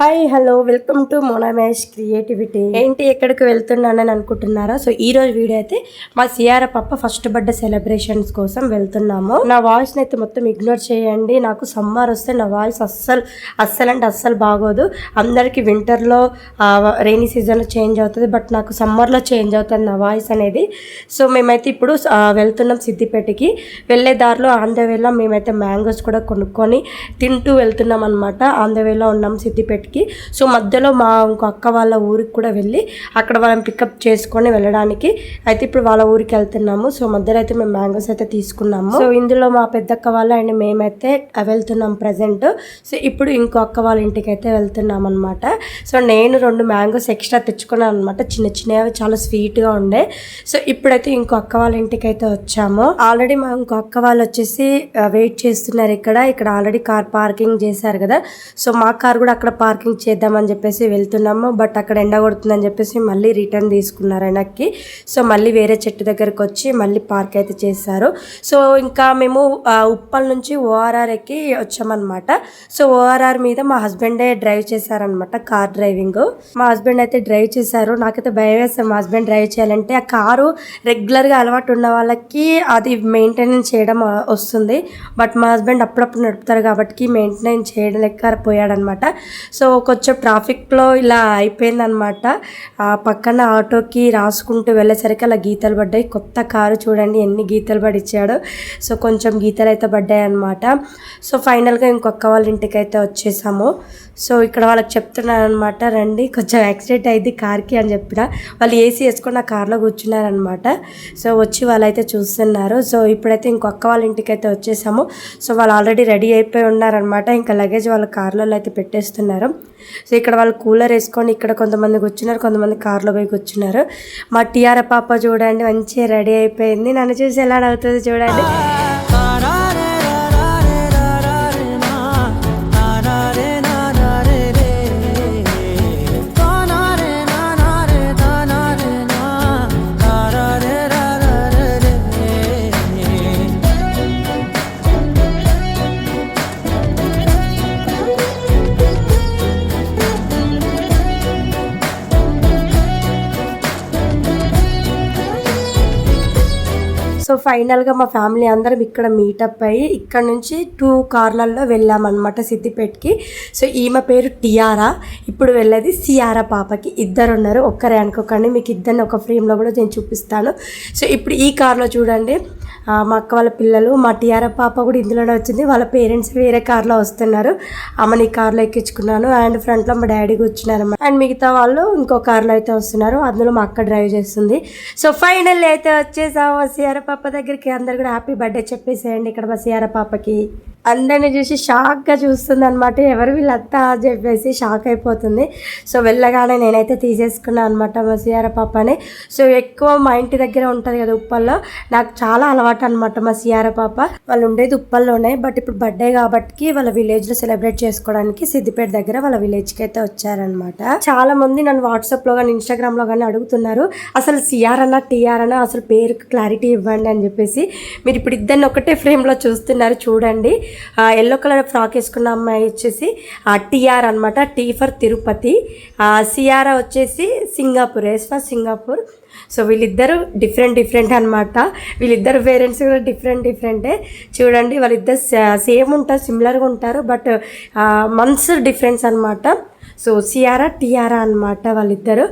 Hi hello welcome to Monamesh creativity ఏంటి ఎక్కడికి వెళ్తున్నానని అనుకుంటున్నారా? సో ఈ రోజు వీడియో అయితే మా సిఆర్ పప్ప ఫస్ట్ బర్త్డే సెలబ్రేషన్స్ కోసం వెళ్తున్నాము. నా వాయిస్ని అయితే మొత్తం ఇగ్నోర్ చేయండి. నాకు సమ్మర్ వస్తే నా వాయిస్ అస్సలు అస్సలు అంటే అస్సలు బాగోదు. అందరికీ వింటర్లో రైనీ సీజన్లో చేంజ్ అవుతుంది బట్ నాకు సమ్మర్లో చేంజ్ అవుతుంది నా వాయిస్ అనేది. సో మేమైతే ఇప్పుడు వెళ్తున్నాం సిద్దిపేటకి. వెళ్ళే దారిలో ఆంధ్రవేలో మేమైతే మ్యాంగోస్ కూడా కొనుక్కొని తింటూ వెళ్తున్నాం అనమాట ఆంధ్రవేలో ఉన్నాం సిద్దిపేట సిద్దిపేటకి సో మధ్యలో మా ఇంకో అక్క వాళ్ళ ఊరికి కూడా వెళ్ళి అక్కడ వాళ్ళని పికప్ చేసుకొని వెళ్ళడానికి అయితే ఇప్పుడు వాళ్ళ ఊరికి వెళ్తున్నాము. సో మధ్యలో అయితే మేము మ్యాంగోస్ అయితే తీసుకున్నాము. సో ఇందులో మా పెద్దక్క వాళ్ళు అండ్ మేమైతే వెళ్తున్నాం ప్రజెంట్. సో ఇప్పుడు ఇంకో అక్క వాళ్ళ ఇంటికి అయితే వెళ్తున్నాం అనమాట సో నేను రెండు మ్యాంగోస్ ఎక్స్ట్రా తెచ్చుకున్నాను అనమాట చిన్న చిన్నవి చాలా స్వీట్గా ఉండే. సో ఇప్పుడైతే ఇంకో అక్క వాళ్ళ ఇంటికి అయితే వచ్చాము. ఆల్రెడీ మా ఇంకో అక్క వాళ్ళు వచ్చేసి వెయిట్ చేస్తున్నారు ఇక్కడ. ఇక్కడ ఆల్రెడీ కార్ పార్కింగ్ చేశారు కదా. సో మా కార్ కూడా అక్కడ పార్కింగ్ చేద్దామని చెప్పేసి వెళ్తున్నాము. బట్ అక్కడ ఎండ కొడుతుందని చెప్పేసి మళ్ళీ రిటర్న్ తీసుకున్నారు వెనక్కి. సో మళ్ళీ వేరే చెట్టు దగ్గరకు వచ్చి మళ్ళీ పార్క్ అయితే చేశారు. సో ఇంకా మేము ఉప్పల్ నుంచి ఓఆర్ఆర్ ఎక్కి వచ్చామన్నమాట. సో ఓఆర్ఆర్ మీద మా హస్బెండే డ్రైవ్ చేశారనమాట కార్ డ్రైవింగ్. మా హస్బెండ్ అయితే డ్రైవ్ చేశారు. నాకైతే భయం వేస్తారు మా హస్బెండ్ డ్రైవ్ చేయాలంటే ఆ కారు రెగ్యులర్గా అలవాటు ఉన్న వాళ్ళకి అది మెయింటెనెన్స్ చేయడం వస్తుంది. బట్ మా హస్బెండ్ అప్పుడప్పుడు నడుపుతారు కాబట్టి మెయింటెనెన్స్ చేయడం లెక్క పోయాడనమాట సో సో కొంచెం ట్రాఫిక్లో ఇలా అయిపోయిందనమాట. ఆ పక్కన ఆటోకి రాసుకుంటూ వెళ్ళేసరికి అలా గీతలు పడ్డాయి. కొత్త కారు చూడండి ఎన్ని గీతలు పడిచ్చాడు. సో కొంచెం గీతలు అయితే పడ్డాయి అనమాట సో ఫైనల్గా ఇంకొక వాళ్ళ ఇంటికి అయితే వచ్చేసాము. సో ఇక్కడ వాళ్ళకి చెప్తున్నాను అనమాట రండి కొంచెం యాక్సిడెంట్ అయింది కార్కి అని చెప్పిన వాళ్ళు ఏసీ వేసుకొని ఆ కార్లో కూర్చున్నారనమాట. సో వచ్చి వాళ్ళైతే చూస్తున్నారు. సో ఇప్పుడైతే ఇంకొక వాళ్ళ ఇంటికి అయితే వచ్చేసాము. సో వాళ్ళు ఆల్రెడీ రెడీ అయిపోయి ఉన్నారనమాట. ఇంకా లగేజ్ వాళ్ళ కార్లలో అయితే పెట్టేస్తున్నారు. సో ఇక్కడ వాళ్ళు కూలర్ వేసుకొని ఇక్కడ కొంతమంది కూర్చున్నారు కొంతమంది కార్లో పోయి కూర్చున్నారు. మా టిఆర్ పాప చూడండి మంచిగా రెడీ అయిపోయింది. నన్ను చూసి ఎలా నవ్వుతుంది చూడండి. ఫైనల్గా మా ఫ్యామిలీ అందరం ఇక్కడ మీటప్ అయ్యి ఇక్కడ నుంచి టూ కార్లలో వెళ్ళామన్నమాట సిద్దిపేటకి. సో ఈమె పేరు టియారా ఇప్పుడు వెళ్ళేది సియారా పాపకి. ఇద్దరు ఉన్నారు ఒక్కరే అనుకోకండి మీకు ఇద్దరిని ఒక ఫ్రేమ్లో కూడా నేను చూపిస్తాను. సో ఇప్పుడు ఈ కార్లో చూడండి. మా అక్క వాళ్ళ పిల్లలు మా టీఆర్ఎఫ్ పాప కూడా ఇందులోనే వచ్చింది. వాళ్ళ పేరెంట్స్ వేరే కార్లో వస్తున్నారు. అమ్మని కార్లో ఎక్కించుకున్నాను. అండ్ ఫ్రంట్లో మా డాడీ కూర్చున్నారు అండ్ మిగతా వాళ్ళు ఇంకో కార్లో అయితే వస్తున్నారు. అందులో మా అక్క డ్రైవ్ చేస్తుంది. సో ఫైనల్ అయితే వచ్చేసాము మా సిఆర్ పాప దగ్గరికి. అందరు కూడా హ్యాపీ బర్త్డే చెప్పేసేయండి ఇక్కడ మా సిఆర్ పాపకి. అందరిని చూసి షాక్గా చూస్తుంది అనమాట ఎవరు వీళ్ళంతా అని చెప్పేసి షాక్ అయిపోతుంది. సో వెళ్ళగానే నేనైతే తీసేసుకున్నాను అనమాట మా సిఆర్ పాపని. సో ఎక్కువ మా ఇంటి దగ్గర ఉంటుంది కదా ఉప్పల్లో. నాకు చాలా అలవాటు అనమాట మా సిఆర్ పాప. వాళ్ళు ఉండేది ఉప్పల్లోనే. బట్ ఇప్పుడు బర్త్డే కాబట్టి వాళ్ళ విలేజ్లో సెలబ్రేట్ చేసుకోవడానికి సిద్దిపేట దగ్గర వాళ్ళ విలేజ్కి అయితే వచ్చారనమాట చాలా మంది నన్ను వాట్సాప్లో కానీ ఇన్స్టాగ్రామ్లో కానీ అడుగుతున్నారు. అసలు సిఆర్ అన్న టీఆర్ అన్న అసలు పేరుకి క్లారిటీ ఇవ్వండి అని చెప్పేసి. మీరు ఇప్పుడు ఇద్దరిని ఒకటే ఫ్రేమ్లో చూస్తున్నారు. చూడండి. ఎల్లో కలర్ ఫ్రాక్ వేసుకున్న అమ్మాయి వచ్చేసి టీఆర్ అనమాట టీ ఫర్ తిరుపతి. సిఆర్ వచ్చేసి Singapore S for Singapore. So వీళ్ళిద్దరూ డిఫరెంట్ డిఫరెంట్ అనమాట వీళ్ళిద్దరు పేరెంట్స్ కూడా డిఫరెంట్ డిఫరెంటే చూడండి వాళ్ళిద్దరు సేమ్ ఉంటారు సిమిలర్గా ఉంటారు బట్ మంత్స్ డిఫరెన్స్ అనమాట సో సియారా టియారా అనమాట వాళ్ళిద్దరు.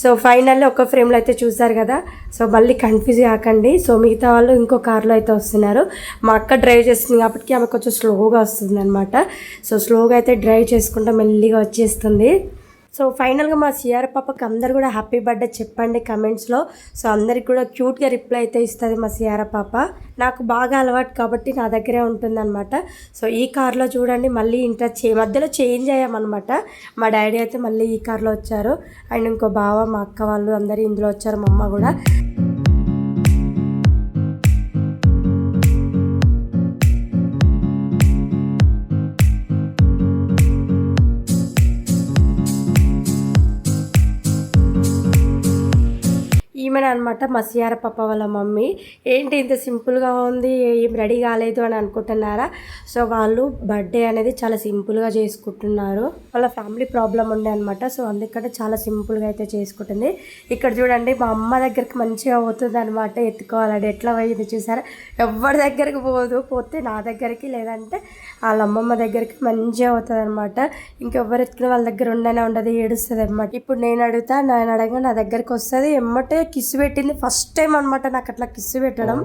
సో ఫైనల్లీ ఒక ఫ్రేమ్లో అయితే చూసారు కదా. సో మళ్ళీ కన్ఫ్యూజ్ కాకండి. సో మిగతా వాళ్ళు ఇంకో కార్లో అయితే వస్తున్నారు. మా అక్క డ్రైవ్ చేస్తుంది కాబట్టి ఆమె కొంచెం స్లోగా వస్తుంది అనమాట సో స్లోగా అయితే డ్రైవ్ చేసుకుంటూ మెల్లిగా వచ్చేస్తుంది. సో ఫైనల్గా మా సిఆర్ పాపకి అందరు కూడా హ్యాపీ బర్త్డే చెప్పండి కమెంట్స్లో. సో అందరికి కూడా క్యూట్గా రిప్లై అయితే ఇస్తుంది మా సిఆర్ పాప. నాకు బాగా అలవాటు కాబట్టి నా దగ్గరే ఉంటుందన్నమాట. సో ఈ కార్లో చూడండి మళ్ళీ ఇంటర్ చే మధ్యలో చేంజ్ అయ్యామన్నమాట. మా డాడీ అయితే మళ్ళీ ఈ కార్లో వచ్చారు. అండ్ ఇంకో బావ మా అక్క వాళ్ళు అందరూ ఇందులో వచ్చారు మా అమ్మ కూడా. ఈమె అనమాట మా సిఆర్ పాప వాళ్ళ మమ్మీ. ఏంటి ఇంత సింపుల్గా ఉంది? ఏం రెడీ కాలేదు అని అనుకుంటున్నారా? సో వాళ్ళు బర్త్డే అనేది చాలా సింపుల్గా చేసుకుంటున్నారు. వాళ్ళ ఫ్యామిలీ ప్రాబ్లం ఉండే అనమాట సో అందుకనే చాలా సింపుల్గా అయితే చేసుకుంటుంది. ఇక్కడ చూడండి మా అమ్మ దగ్గరికి మంచిగా పోతుంది అనమాట ఎత్తుకోవాలండి ఎట్లా పోయింది చూసారా? ఎవరి దగ్గరికి పోదు. పోతే నా దగ్గరికి లేదంటే వాళ్ళ అమ్మమ్మ దగ్గరికి మంచిగా అవుతుంది అనమాట ఇంకెవ్వరు ఎత్తుకుని వాళ్ళ దగ్గర ఉండనే ఉండదు ఏడుస్తుంది అనమాట ఇప్పుడు నేను అడుగుతా నేను అడగ నా దగ్గరికి వస్తుంది. ఎమ్మటే కిస్సు పెట్టింది. ఫస్ట్ టైం అనమాట నాకు అట్లా కిస్సు పెట్టడం.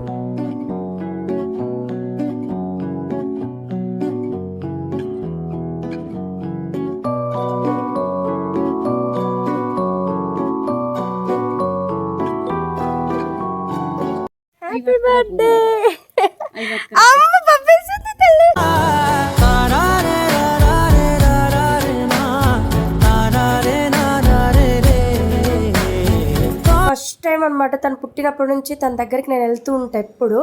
హ్యాపీ బర్త్డే అనమాట. తను పుట్టినప్పటి నుంచి తన దగ్గరికి నేను వెళ్తూ ఉంటా ఎప్పుడు.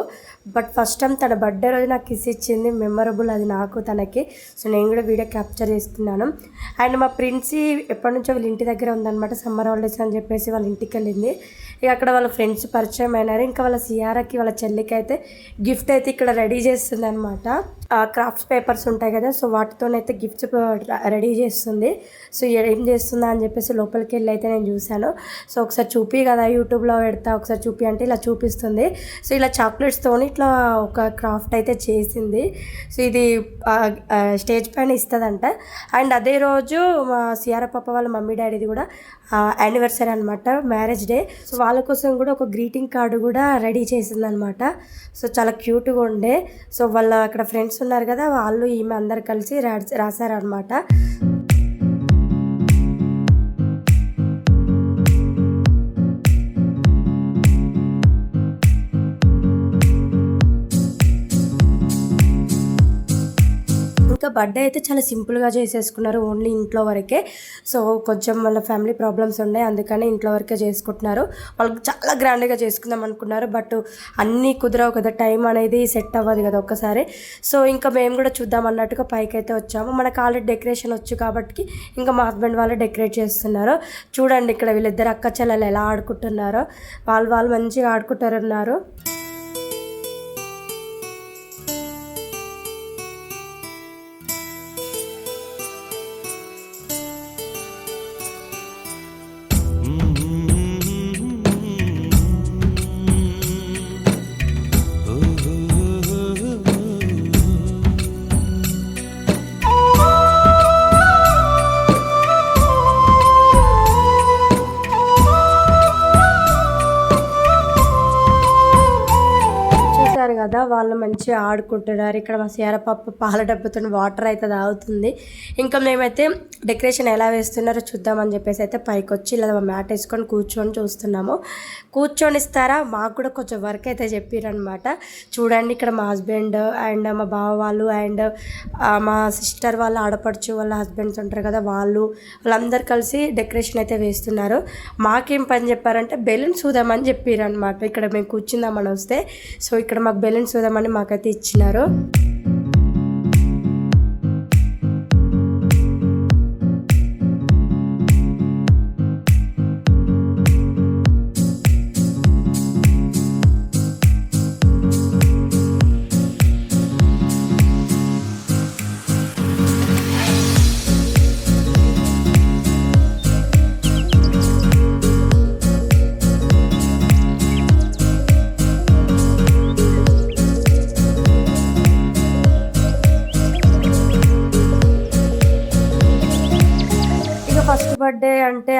బట్ ఫస్ట్ టైం తన బర్త్డే రోజు నాకు కిస్ ఇచ్చింది. మెమరబుల్ అది నాకు తనకి. సో నేను కూడా వీడియో క్యాప్చర్ చేసుకున్నాను అండ్ మా ప్రిన్సీ ఎప్పటి నుంచో వాళ్ళ ఇంటి దగ్గర ఉందన్నమాట. సమ్మర్ హాలిడేస్ అని చెప్పేసి వాళ్ళ ఇంటికి వెళ్ళింది. ఇక అక్కడ వాళ్ళ ఫ్రెండ్స్ పరిచయం అయినారు. ఇంకా వాళ్ళ సియారాకి వాళ్ళ చెల్లికి అయితే గిఫ్ట్ అయితే ఇక్కడ రెడీ చేస్తుంది అనమాట క్రాఫ్ట్స్ పేపర్స్ ఉంటాయి కదా సో వాటితోనైతే గిఫ్ట్స్ రెడీ చేస్తుంది. సో ఏం చేస్తుందా అని చెప్పేసి లోపలికి వెళ్ళి అయితే నేను చూశాను. సో ఒకసారి చూపి కదా యూట్యూబ్లో పెడతా ఒకసారి చూపి అంటే ఇలా చూపిస్తుంది. సో ఇలా చాక్లెట్స్తోని ఇట్లా ఒక క్రాఫ్ట్ అయితే చేసింది. సో ఇది స్టేజ్ పైన ఇస్తుందంట. అండ్ అదే రోజు మా సిఆర్ పాప వాళ్ళ మమ్మీ డాడీది కూడా యానివర్సరీ అనమాట మ్యారేజ్ డే సో వాళ్ళ కోసం కూడా ఒక గ్రీటింగ్ కార్డు కూడా రెడీ చేసిందనమాట సో చాలా క్యూట్గా ఉండే. సో వాళ్ళ అక్కడ ఫ్రెండ్స్ ఉన్నారు కదా వాళ్ళు ఈమె అందరు కలిసి రాశారనమాట బర్త్డే అయితే చాలా సింపుల్గా చేసేసుకున్నారు ఓన్లీ ఇంట్లో వరకే. సో కొంచెం వాళ్ళ ఫ్యామిలీ ప్రాబ్లమ్స్ ఉన్నాయి అందుకని ఇంట్లో వరకే చేసుకుంటున్నారు. వాళ్ళకి చాలా గ్రాండ్గా చేసుకుందాం అనుకున్నారు బట్ అన్నీ కుదరవు కదా టైం అనేది సెట్ అవ్వదు కదా ఒక్కసారి. సో ఇంకా మేము కూడా చూద్దాం అన్నట్టుగా పైకి అయితే వచ్చాము. మనకు ఆల్రెడీ డెకరేషన్ వచ్చు కాబట్టి ఇంకా మా హస్బెండ్ వాళ్ళు డెకరేట్ చేస్తున్నారు. చూడండి ఇక్కడ వీళ్ళిద్దరు అక్క చెల్లెలు ఎలా ఆడుకుంటున్నారో. వాళ్ళు వాళ్ళు మంచిగా ఆడుకుంటారన్నారు. వాళ్ళు మంచిగా ఆడుకుంటున్నారు. ఇక్కడ మా సేరపప్పు పాల డబ్బుతో వాటర్ అయితే తాగుతుంది. ఇంకా మేమైతే డెకరేషన్ ఎలా వేస్తున్నారో చూద్దామని చెప్పేసి అయితే పైకి వచ్చి ఇలా మ్యాట్ వేసుకొని కూర్చొని చూస్తున్నాము. కూర్చొని ఇస్తారా? మాకు కూడా కొంచెం వర్క్ అయితే చెప్పారనమాట చూడండి ఇక్కడ మా హస్బెండ్ అండ్ మా బావ వాళ్ళు అండ్ మా సిస్టర్ వాళ్ళ ఆడపడుచు వాళ్ళ హస్బెండ్స్ ఉంటారు కదా వాళ్ళు వాళ్ళందరూ కలిసి డెకరేషన్ అయితే వేస్తున్నారు. మాకేం పని చెప్పారంటే బెలూన్స్ చూద్దామని చెప్పారు అనమాట ఇక్కడ మేము కూర్చుందామని వస్తే. సో ఇక్కడ మాకు బెలూన్స్ చూద్దామని మాకైతే ఇచ్చినారు.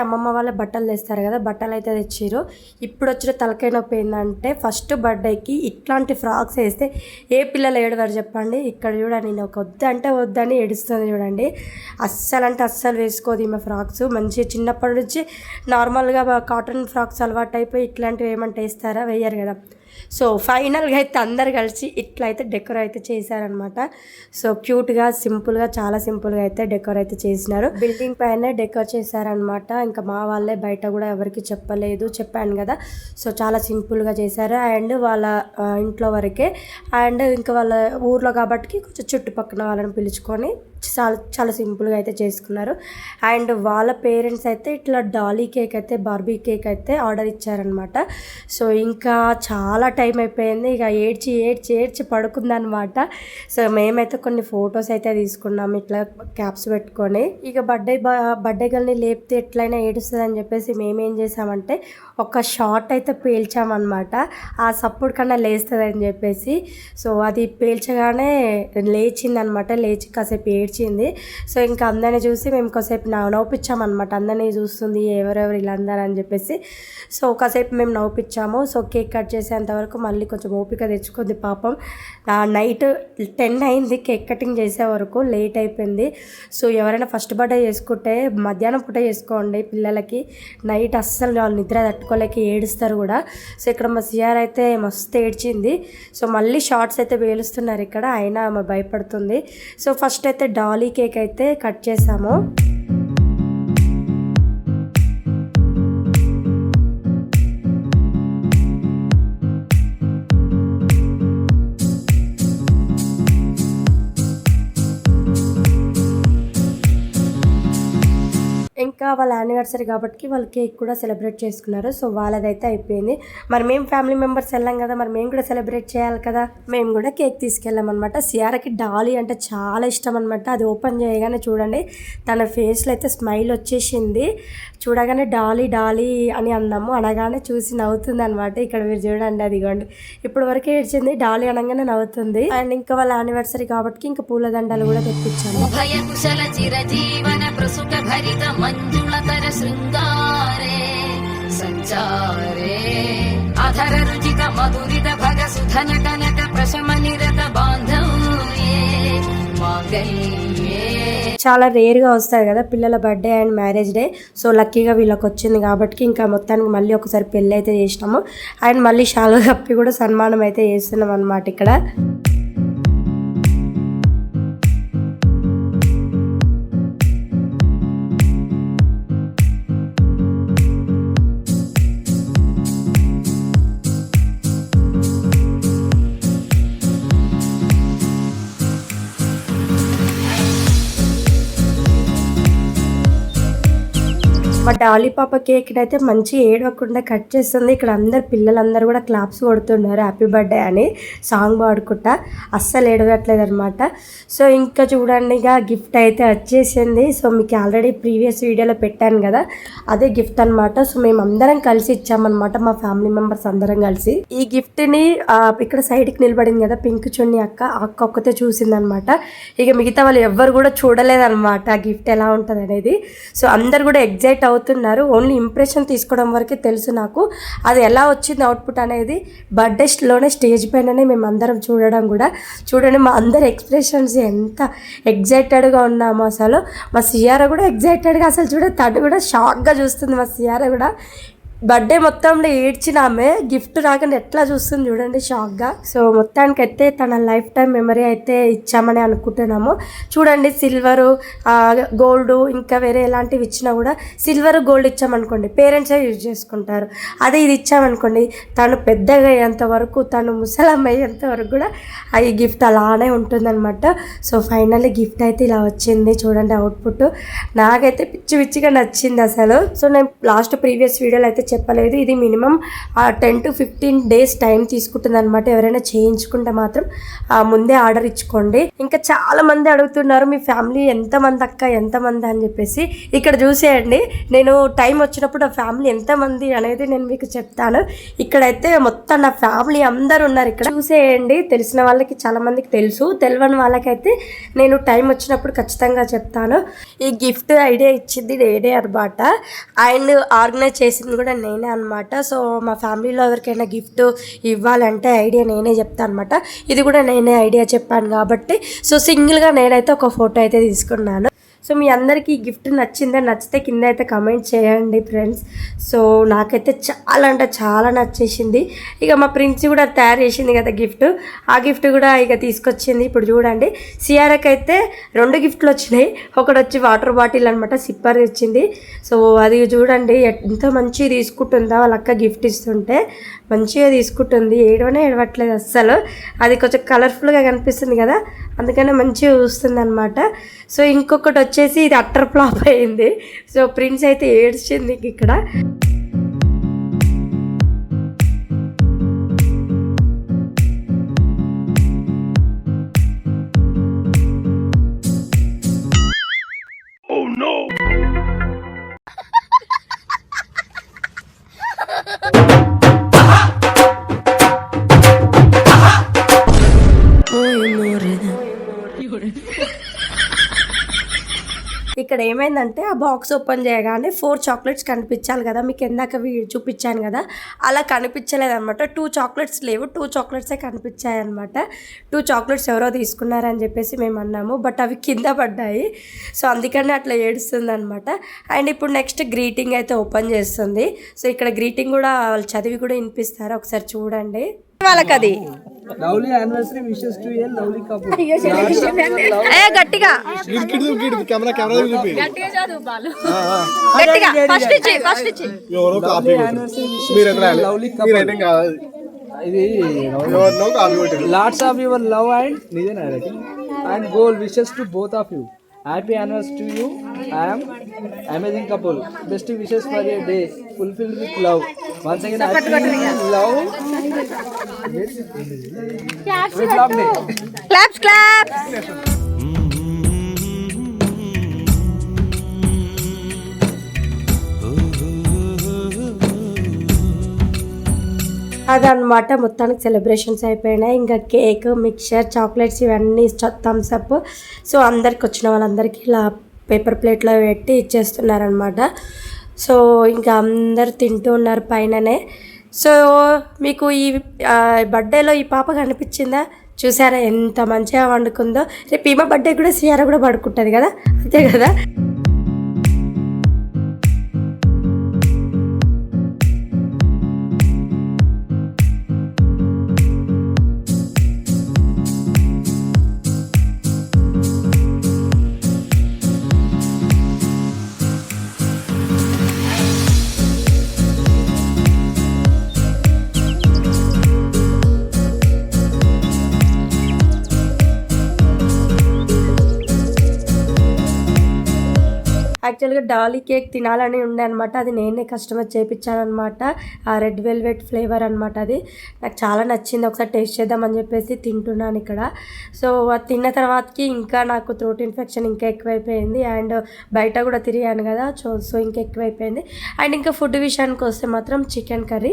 అమ్మమ్మ వాళ్ళ బట్టలు తెస్తారు కదా బట్టలు అయితే తెచ్చిర్రు. ఇప్పుడు వచ్చిన తలకాయ నొప్పి ఏంటంటే ఫస్ట్ బర్త్డేకి ఇట్లాంటి ఫ్రాక్స్ వేస్తే ఏ పిల్లలు ఏడవారు చెప్పండి. ఇక్కడ చూడండి నేను ఒక వద్దు అంటే వద్దని ఏడుస్తుంది చూడండి. అస్సలు అంటే అస్సలు వేసుకోదు ఈమె ఫ్రాక్స్. మంచి చిన్నప్పటి నుంచి నార్మల్గా కాటన్ ఫ్రాక్స్ అలవాటు అయిపోయి ఇట్లాంటివి ఏమంటే వేస్తారా? వేయరు కదా. సో ఫైనల్గా అయితే అందరు కలిసి ఇట్లా అయితే డెకోర్ అయితే చేశారనమాట. సో క్యూట్గా సింపుల్గా చాలా సింపుల్గా అయితే డెకోర్ అయితే చేసినారు. బిల్డింగ్ పైన డెకోర్ చేశారనమాట. ఇంకా మా వాళ్ళే బయట కూడా ఎవరికి చెప్పలేదు చెప్పాను కదా. సో చాలా సింపుల్గా చేశారు. అండ్ వాళ్ళ ఇంట్లో వరకే. అండ్ ఇంకా వాళ్ళ ఊర్లో కాబట్టి కొంచెం చుట్టుపక్కల వాళ్ళని పిలుచుకొని చాలా చాలా సింపుల్గా అయితే చేసుకున్నారు. అండ్ వాళ్ళ పేరెంట్స్ అయితే ఇట్లా డాలీ కేక్ అయితే బార్బీ కేక్ అయితే ఆర్డర్ ఇచ్చారనమాట. సో ఇంకా చాలా టైం అయిపోయింది. ఇక ఏడ్చి ఏడ్చి ఏడ్చి పడుకుందనమాట. సో మేమైతే కొన్ని ఫొటోస్ అయితే తీసుకున్నాము ఇట్లా క్యాప్స్ పెట్టుకొని. ఇక బర్త్డే బర్త్డే గల్ని లేపితే ఎట్లయినా ఏడుస్తుంది అని చెప్పేసి మేమేం చేసామంటే ఒక షార్ట్ అయితే పేల్చామన్నమాట. ఆ సప్పుడు కన్నా లేస్తుందని చెప్పేసి. సో అది పేల్చగానే లేచిందనమాట లేచి కాసేపు ఏడ్చింది. సో ఇంకా అందరిని చూసి మేము కాసేపు నవ్వు నవ్వుపించామన్నమాట. అందరినీ చూస్తుంది ఎవరెవరు ఇలా అందరు అని చెప్పేసి. సో కాసేపు మేము నవ్వుపించాము. సో కేక్ కట్ చేసేంతవరకు మళ్ళీ కొంచెం ఓపిక తెచ్చుకుంది పాపం. నైట్ టెన్ అయింది కేక్ కటింగ్ చేసే వరకు లేట్ అయిపోయింది. సో ఎవరైనా ఫస్ట్ బర్త్డే చేసుకుంటే మధ్యాహ్నం పూట చేసుకోండి పిల్లలకి. నైట్ అస్సలు వాళ్ళు నిద్ర తట్టు తట్టుకోలేక ఏడుస్తారు కూడా. సో ఇక్కడ మా సిఆర్ అయితే మస్తు ఏడ్చింది. సో మళ్ళీ షార్ట్స్ అయితే వేలుస్తున్నారు ఇక్కడ. అయినా ఆమె భయపడుతుంది. సో ఫస్ట్ అయితే డాలీ కేక్ అయితే కట్ చేసాము. ఇంకా వాళ్ళ యానివర్సరీ కాబట్టి వాళ్ళు కేక్ కూడా సెలబ్రేట్ చేసుకున్నారు. సో వాళ్ళదైతే అయిపోయింది. మరి మేము ఫ్యామిలీ మెంబర్స్ వెళ్ళాం కదా మరి మేము కూడా సెలబ్రేట్ చేయాలి కదా. మేము కూడా కేక్ తీసుకెళ్ళాం అనమాట సియారకి డాలీ అంటే చాలా ఇష్టం అనమాట అది ఓపెన్ చేయగానే చూడండి తన ఫేస్లో అయితే స్మైల్ వచ్చేసింది. చూడగానే డాలీ డాలీ అని అన్నాము. అనగానే చూసి నవ్వుతుంది అనమాట ఇక్కడ మీరు చూడండి అదిగోండి. ఇప్పుడు వరకు ఏడ్చింది డాలీ అనగానే నవ్వుతుంది. అండ్ ఇంకా వాళ్ళ యానివర్సరీ కాబట్టి ఇంకా పూలదండలు కూడా తెప్పించాము. ఉభయ చిరజీవన ప్రసుక భరిత శృంగారే సంచారే. అధర రుచిత మధురిత భగ సుధన కనక ప్రశమ నిరత చాలా రేర్గా వస్తాయి కదా పిల్లల birthday and marriage day. So లక్కీగా వీళ్ళకి వచ్చింది కాబట్టి ఇంకా మొత్తానికి మళ్ళీ ఒకసారి పెళ్ళి అయితే చేసినాము. అండ్ మళ్ళీ షాలు కప్పి కూడా సన్మానం అయితే చేస్తున్నాం అనమాట ఇక్కడ. మా డాలీ పాప కేక్ అయితే మంచి ఏడవకుండా కట్ చేస్తుంది. ఇక్కడ అందరు పిల్లలందరూ కూడా క్లాప్స్ కొడుతున్నారు. హ్యాపీ బర్త్డే అని సాంగ్ పాడుకుంటా. అస్సలు ఏడవట్లేదు అనమాట సో ఇంకా చూడండి ఇక గిఫ్ట్ అయితే వచ్చేసింది. సో మీకు ఆల్రెడీ ప్రీవియస్ వీడియోలో పెట్టాను కదా అదే గిఫ్ట్ అనమాట సో మేము అందరం కలిసి ఇచ్చామన్నమాట మా ఫ్యామిలీ మెంబర్స్ అందరం కలిసి. ఈ గిఫ్ట్ని ఇక్కడ సైడ్కి నిలబడింది కదా పింక్ చున్ని అక్క అక్క ఒక్కతే చూసిందనమాట ఇక మిగతా వాళ్ళు ఎవ్వరు కూడా చూడలేదన్నమాట ఆ గిఫ్ట్ ఎలా ఉంటుంది అనేది సో అందరు కూడా ఎగ్జైట్ అవుతున్నారు ఓన్లీ ఇంప్రెషన్ తీసుకోవడం వరకే తెలుసు నాకు. అది ఎలా వచ్చింది అవుట్పుట్ అనేది బర్త్డేలోనే స్టేజ్ పైననే మేము అందరం చూడడం కూడా. చూడండి మా అందరి ఎక్స్ప్రెషన్స్ ఎంత ఎగ్జైటెడ్గా ఉన్నాము అసలు. మా సియార కూడా ఎగ్జైటెడ్గా అసలు చూడ తను కూడా షాక్గా చూస్తుంది మా సియార కూడా. బర్త్డే మొత్తంలో ఏడ్చిన ఆమె గిఫ్ట్ రాగానే ఎట్లా చూస్తుంది చూడండి షాక్గా సో మొత్తానికి అయితే తన లైఫ్ టైం మెమరీ అయితే ఇచ్చామని అనుకుంటున్నాము. చూడండి సిల్వరు గోల్డ్ ఇంకా వేరే ఎలాంటివి ఇచ్చినా కూడా సిల్వర్ గోల్డ్ ఇచ్చామనుకోండి పేరెంట్సే యూజ్ చేసుకుంటారు. అదే ఇది ఇచ్చామనుకోండి తను పెద్దగా అయ్యేంత వరకు తను ముసలమ్మ అయ్యేంత వరకు కూడా ఆ ఈ గిఫ్ట్ అలానే ఉంటుందన్నమాట. సో ఫైనల్లీ గిఫ్ట్ అయితే ఇలా వచ్చింది చూడండి అవుట్పుట్. నాకైతే పిచ్చి పిచ్చిగా నచ్చింది అసలు. సో నేను లాస్ట్ ప్రీవియస్ వీడియోలో అయితే చెప్పలేదు. ఇది minimum ten to fifteen days time తీసుకుంటుంది అనమాట ఎవరైనా చేయించుకుంటే మాత్రం ముందే ఆర్డర్ ఇచ్చుకోండి. ఇంకా చాలా మంది అడుగుతున్నారు మీ ఫ్యామిలీ ఎంతమంది అక్క ఎంతమంది? అని చెప్పేసి. ఇక్కడ చూసేయండి. నేను టైం వచ్చినప్పుడు ఆ ఫ్యామిలీ ఎంతమంది అనేది నేను మీకు చెప్తాను. ఇక్కడైతే మొత్తం నా ఫ్యామిలీ అందరు ఉన్నారు ఇక్కడ. చూసేయండి. తెలిసిన వాళ్ళకి చాలా మందికి తెలుసు. తెలియని వాళ్ళకైతే నేను టైం వచ్చినప్పుడు ఖచ్చితంగా చెప్తాను. ఈ గిఫ్ట్ ఐడియా ఇచ్చింది నేనే అనమాట అండ్ ఆర్గనైజ్ చేసింది కూడా నేనే అనమాట సో మా ఫ్యామిలీలో ఎవరికైనా గిఫ్ట్ ఇవ్వాలంటే ఐడియా నేనే చెప్తాను అనమాట ఇది కూడా నేనే ఐడియా చెప్పాను కాబట్టి. సో సింగిల్గా నేనైతే ఒక ఫోటో అయితే తీసుకున్నాను. సో మీ అందరికీ ఈ గిఫ్ట్ నచ్చిందా? నచ్చితే కింద అయితే కమెంట్ చేయండి ఫ్రెండ్స్ సో నాకైతే చాలా అంటే చాలా నచ్చేసింది. ఇక మా ప్రిన్స్ కూడా తయారు చేసింది కదా గిఫ్ట్ ఆ గిఫ్ట్ కూడా ఇక తీసుకొచ్చింది. ఇప్పుడు చూడండి సిఆర్కి అయితే రెండు గిఫ్ట్లు వచ్చినాయి. ఒకటి వచ్చి వాటర్ బాటిల్ అనమాట సిప్పర్ వచ్చింది సో అది చూడండి ఎంత మంచి తీసుకుంటుందా? వాళ్ళ అక్క గిఫ్ట్ ఇస్తుంటే మంచిగా తీసుకుంటుంది. ఏడవనే ఏడవట్లేదు అస్సలు. అది కొంచెం కలర్ఫుల్గా కనిపిస్తుంది కదా అందుకనే మంచిగా చూస్తుంది అనమాట సో ఇంకొకటి వచ్చి వచ్చేసి ఇది అట్టర్ ఫ్లాప్ అయింది. సో ప్రిన్స్ అయితే ఏడ్చింది ఇక్కడ. ఏమైందంటే ఆ బాక్స్ ఓపెన్ చేయగానే ఫోర్ చాక్లెట్స్ కనిపించాలి కదా మీకు ఎందాక చూపించాను కదా అలా కనిపించలేదన్నమాట. టూ చాక్లెట్స్ లేవు టూ చాక్లెట్సే కనిపించాయి అనమాట టూ చాక్లెట్స్ ఎవరో తీసుకున్నారని చెప్పేసి మేము అన్నాము బట్ అవి కింద పడ్డాయి. సో అందుకని అట్లా ఏడుస్తుంది అనమాట అండ్ ఇప్పుడు నెక్స్ట్ గ్రీటింగ్ అయితే ఓపెన్ చేస్తుంది. సో ఇక్కడ గ్రీటింగ్ కూడా వాళ్ళు చదివి కూడా వినిపిస్తారు? ఒకసారి చూడండి. వాళ్ళకి అది lovely anniversary wishes to a lovely. Couple గట్టిగా. కెమెరా కెమెరా చూపి. గట్టిగా ఫస్ట్ ఇచ్చి ఫస్ట్ ఇచ్చి ఎవరో కాపీ మీరు ఎక్కడ లవ్లీ మీ రైటింగ్ కాదు? ఇది ఎవరినో కాపీ కొట్టింది lots of your love and నిజేనా writing and goal wishes to both of you happy anniversary to you I'm amazing couple best wishes for your day fulfil with love once again love claps clap అదనమాట మొత్తానికి celebrations అయిపోయినాయి. ఇంకా cake mixture chocolates ఇవన్నీ Thums up so అందరికి వచ్చిన వాళ్ళందరికీ ఇలా paper ప్లేట్లో పెట్టి ఇచ్చేస్తున్నారనమాట సో ఇంకా అందరు తింటూ ఉన్నారు పైననే. సో మీకు ఈ బర్త్డేలో ఈ పాప కనిపించిందా? చూసారా ఎంత మంచిగా వండుకుందో. రేపు ఈమె బర్త్డే కూడా సియారా కూడా పడుకుంటుంది కదా? అంతే కదా? యాక్చువల్గా డాలీ కేక్ తినాలని ఉండే అనమాట అది నేనే కస్టమర్ చేయించానమాట ఆ రెడ్ వెల్వెట్ ఫ్లేవర్ అనమాట అది. నాకు చాలా నచ్చింది. ఒకసారి టేస్ట్ చేద్దామని చెప్పేసి తింటున్నాను ఇక్కడ. సో అది తిన్న తర్వాతకి ఇంకా నాకు థ్రోట్ ఇన్ఫెక్షన్ ఇంకా ఎక్కువైపోయింది. అండ్ బయట కూడా తిరిగాను కదా సో సో ఇంకా ఎక్కువైపోయింది. అండ్ ఇంకా ఫుడ్ విషయానికి వస్తే మాత్రం చికెన్ కర్రీ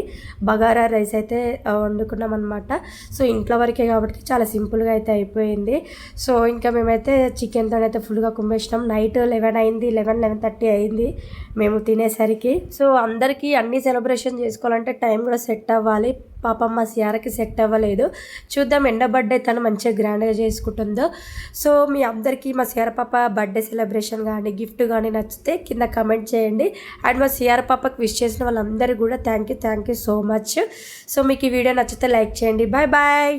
బగారా రైస్ అయితే వండుకున్నాం అనమాట సో ఇంట్లో వరకే కాబట్టి చాలా సింపుల్గా అయితే అయిపోయింది. సో ఇంకా మేమైతే చికెన్తో అయితే ఫుల్గా కుమ్మేసినాం. నైట్ లెవెన్ అయింది. లెవెన్ లెవెన్ థర్టీ అయింది. మేము తినేసరికి. సో అందరికీ అన్ని సెలబ్రేషన్ చేసుకోవాలంటే టైం కూడా సెట్ అవ్వాలి. పాపం మా సియారకి సెట్ అవ్వలేదు. చూద్దాం ఎండ బర్త్డే తను మంచిగా గ్రాండ్గా చేసుకుంటుందో. సో మీ అందరికీ మా సియార పాప బర్త్డే సెలబ్రేషన్ కానీ గిఫ్ట్ కానీ నచ్చితే కింద కమెంట్ చేయండి. అండ్ మా సియార పాపకి విష్ చేసిన వాళ్ళందరికీ కూడా thank you thank you so much so మీకు ఈ వీడియో నచ్చితే లైక్ చేయండి. Bye bye